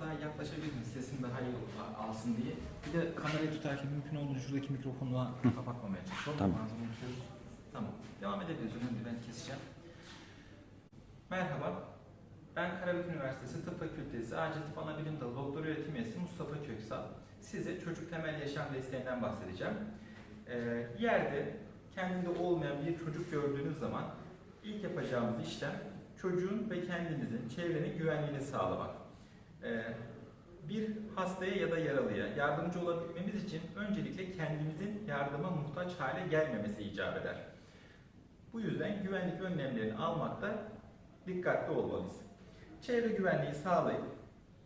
daha yaklaşabilir misin? Sesin daha iyi al- alsın diye. Bir de kamerayı tutarken mümkün olduğunca şuradaki mikrofonu kapatmamaya çalışalım. Tamam. Tamam. Devam edebiliriz. Önemli ben keseceğim. Merhaba. Ben Karabük Üniversitesi Tıp Fakültesi Acil Tıp Anabilim Dalı Doktor Öğretim Üyesi Mustafa Köksal. Size çocuk temel yaşam desteğinden bahsedeceğim. Ee, yerde kendinde olmayan bir çocuk gördüğünüz zaman ilk yapacağımız işlem çocuğun ve kendinizin, çevrenin güvenliğini sağlamak. Ee, bir hastaya ya da yaralıya yardımcı olabilmemiz için öncelikle kendimizin yardıma muhtaç hale gelmemesi icap eder. Bu yüzden güvenlik önlemlerini almakta dikkatli olmalıyız. Çevre güvenliği sağlayıp,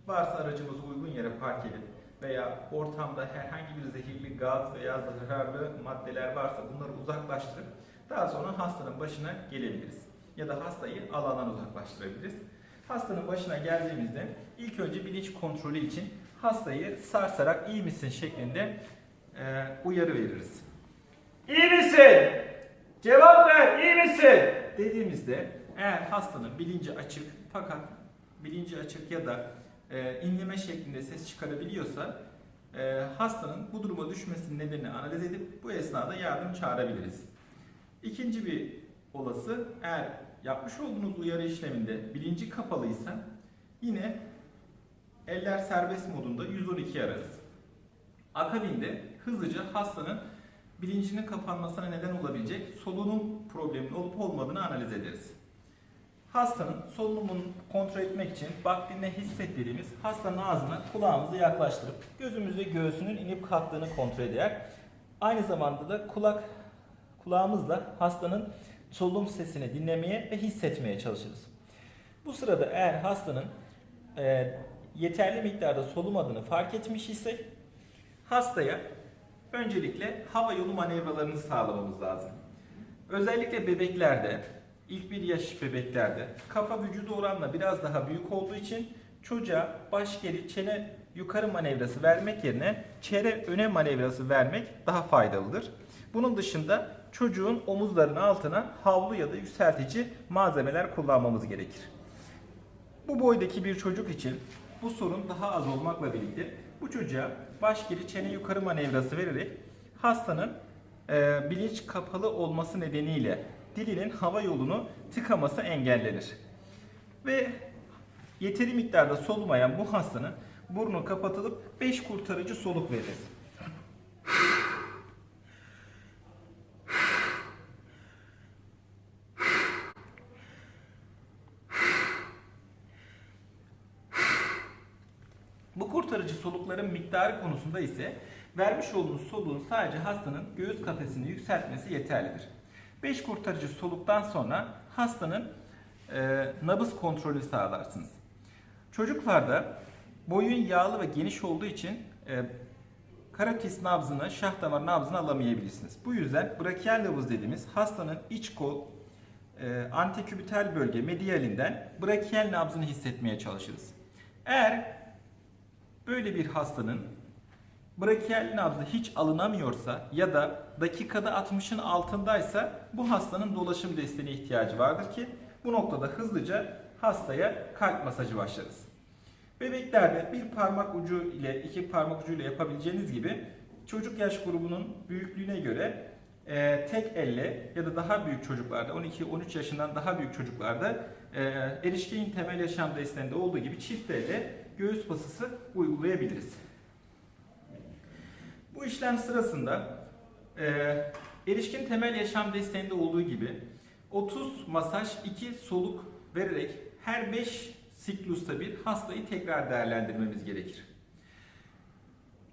varsa aracımızı uygun yere park edip veya ortamda herhangi bir zehirli gaz veya zararlı maddeler varsa bunları uzaklaştırıp daha sonra hastanın başına gelebiliriz. Ya da hastayı alandan uzaklaştırabiliriz. Hastanın başına geldiğimizde ilk önce bilinç kontrolü için hastayı sarsarak iyi misin şeklinde e, uyarı veririz. İyi misin? Cevap ver, iyi misin? Dediğimizde eğer hastanın bilinci açık fakat bilinci açık ya da e, inleme şeklinde ses çıkarabiliyorsa e, hastanın bu duruma düşmesinin nedenini analiz edip bu esnada yardım çağırabiliriz. İkinci bir olası eğer yapmış olduğunuz uyarı işleminde bilinci kapalıysa yine eller serbest modunda 112 ararız. Akabinde hızlıca hastanın bilincinin kapanmasına neden olabilecek solunum probleminin olup olmadığını analiz ederiz. Hastanın solunumunu kontrol etmek için bak dinle hisset dediğimiz hastanın ağzına kulağımızı yaklaştırıp gözümüzde göğsünün inip kalktığını kontrol eder. Aynı zamanda da kulak kulağımızla hastanın solunum sesini dinlemeye ve hissetmeye çalışırız. Bu sırada eğer hastanın e, yeterli miktarda solumadığını fark etmiş ise hastaya öncelikle hava yolu manevralarını sağlamamız lazım. Özellikle bebeklerde, ilk bir yaş bebeklerde kafa vücudu oranla biraz daha büyük olduğu için çocuğa baş geri çene yukarı manevrası vermek yerine çene öne manevrası vermek daha faydalıdır. Bunun dışında çocuğun omuzlarının altına havlu ya da yükseltici malzemeler kullanmamız gerekir. Bu boydaki bir çocuk için bu sorun daha az olmakla birlikte bu çocuğa baş geri çene yukarı manevrası vererek hastanın e, bilinç kapalı olması nedeniyle dilinin hava yolunu tıkaması engellenir. Ve yeteri miktarda solumayan bu hastanın burnu kapatılıp 5 kurtarıcı soluk veririz. Bu kurtarıcı solukların miktarı konusunda ise vermiş olduğunuz soluğun sadece hastanın göğüs kafesini yükseltmesi yeterlidir. 5 kurtarıcı soluktan sonra hastanın e, nabız kontrolü sağlarsınız. Çocuklarda boyun yağlı ve geniş olduğu için e, karotis nabzını, şah damar nabzını alamayabilirsiniz. Bu yüzden brachial nabız dediğimiz hastanın iç kol, e, antekübital bölge medialinden brachial nabzını hissetmeye çalışırız. Eğer Böyle bir hastanın brachial nabzı hiç alınamıyorsa ya da dakikada 60'ın altındaysa bu hastanın dolaşım desteğine ihtiyacı vardır ki bu noktada hızlıca hastaya kalp masajı başlarız. Bebeklerde bir parmak ucu ile iki parmak ucu ile yapabileceğiniz gibi çocuk yaş grubunun büyüklüğüne göre e, tek elle ya da daha büyük çocuklarda 12-13 yaşından daha büyük çocuklarda e, erişkin temel yaşam desteğinde olduğu gibi çift elle göğüs basısı uygulayabiliriz. Bu işlem sırasında e, erişkin temel yaşam desteğinde olduğu gibi 30 masaj 2 soluk vererek her 5 siklusta bir hastayı tekrar değerlendirmemiz gerekir.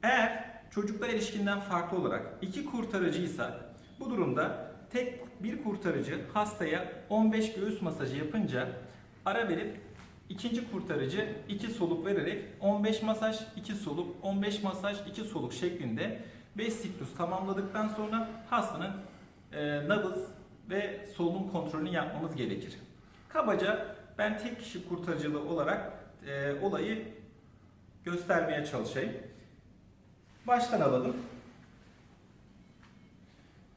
Eğer çocukta erişkinden farklı olarak iki kurtarıcıysa bu durumda tek bir kurtarıcı hastaya 15 göğüs masajı yapınca ara verip ikinci kurtarıcı 2 soluk vererek 15 masaj 2 soluk 15 masaj 2 soluk şeklinde 5 siklus tamamladıktan sonra hastanın e, nabız ve solunum kontrolünü yapmamız gerekir. Kabaca ben tek kişi kurtarıcılığı olarak e, olayı göstermeye çalışayım. Baştan alalım.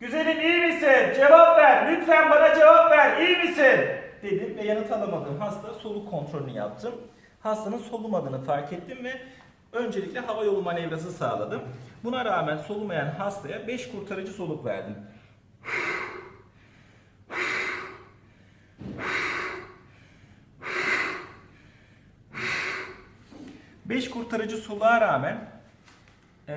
Güzelim iyi misin? Cevap ver. Lütfen bana cevap ver. İyi misin? Dedim ve yanıt alamadığım hasta soluk kontrolünü yaptım. hastanın solumadığını fark ettim ve öncelikle hava yolu manevrası sağladım. Buna rağmen solumayan hastaya 5 kurtarıcı soluk verdim. Beş kurtarıcı soluğa rağmen e,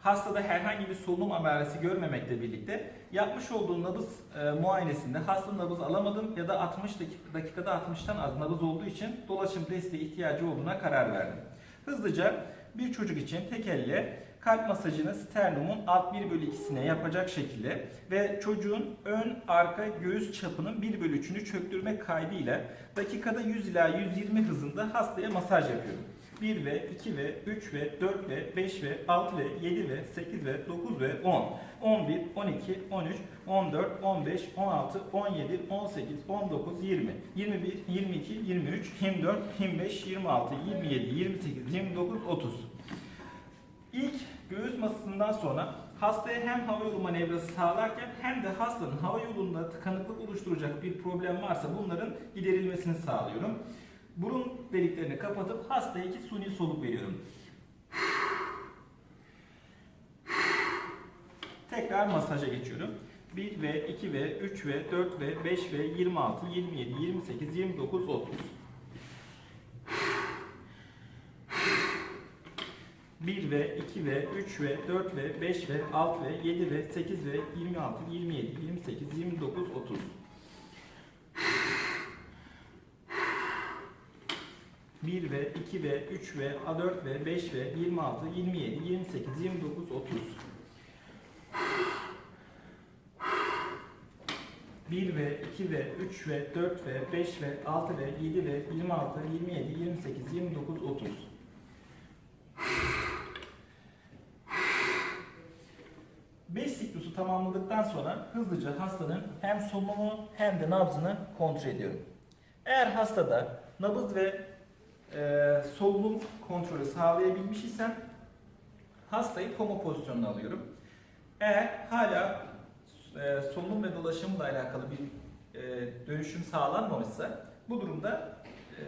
hastada herhangi bir solunum ameliyatı görmemekle birlikte yapmış olduğum nabız e, muayenesinde hasta nabız alamadım ya da 60 dakik- dakikada 60'tan az nabız olduğu için dolaşım desteği ihtiyacı olduğuna karar verdim. Hızlıca bir çocuk için tek elle kalp masajını sternumun alt 1 bölü 2'sine yapacak şekilde ve çocuğun ön arka göğüs çapının 1 bölü 3'ünü çöktürmek kaydıyla dakikada 100 ila 120 hızında hastaya masaj yapıyorum. 1 ve 2 ve 3 ve 4 ve 5 ve 6 ve 7 ve 8 ve 9 ve 10, 11, 12, 13, 14, 15, 16, 17, 18, 19, 20, 21, 22, 23, 24, 25, 26, 27, 28, 29, 30. İlk göğüs masasından sonra hastaya hem hava yolu manevrası sağlarken hem de hastanın hava yolunda tıkanıklık oluşturacak bir problem varsa bunların giderilmesini sağlıyorum. Burun deliklerini kapatıp hastaya iki suni soluk veriyorum. Tekrar masaja geçiyorum. 1 ve 2 ve 3 ve 4 ve 5 ve 26, 27, 28, 29, 30. 1 ve 2 ve 3 ve 4 ve 5 ve 6 ve 7 ve 8 ve 26, 27, 28, 29, 30. 1 ve 2 ve 3 ve 4 ve 5 ve 26, 27, 28, 29, 30. 1 ve 2 ve 3 ve 4 ve 5 ve 6 ve 7 ve 26, 27, 28, 29, 30. Beş siklusu tamamladıktan sonra hızlıca hastanın hem solunumu hem de nabzını kontrol ediyorum. Eğer hastada nabız ve e, solunum kontrolü sağlayabilmiş isem hastayı koma pozisyonuna alıyorum. Eğer hala e, solunum ve dolaşımla alakalı bir e, dönüşüm sağlanmamışsa bu durumda e,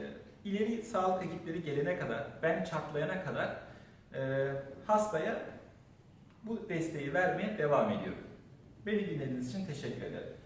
ileri sağlık ekipleri gelene kadar, ben çatlayana kadar e, hastaya bu desteği vermeye devam ediyorum. Beni dinlediğiniz için teşekkür ederim.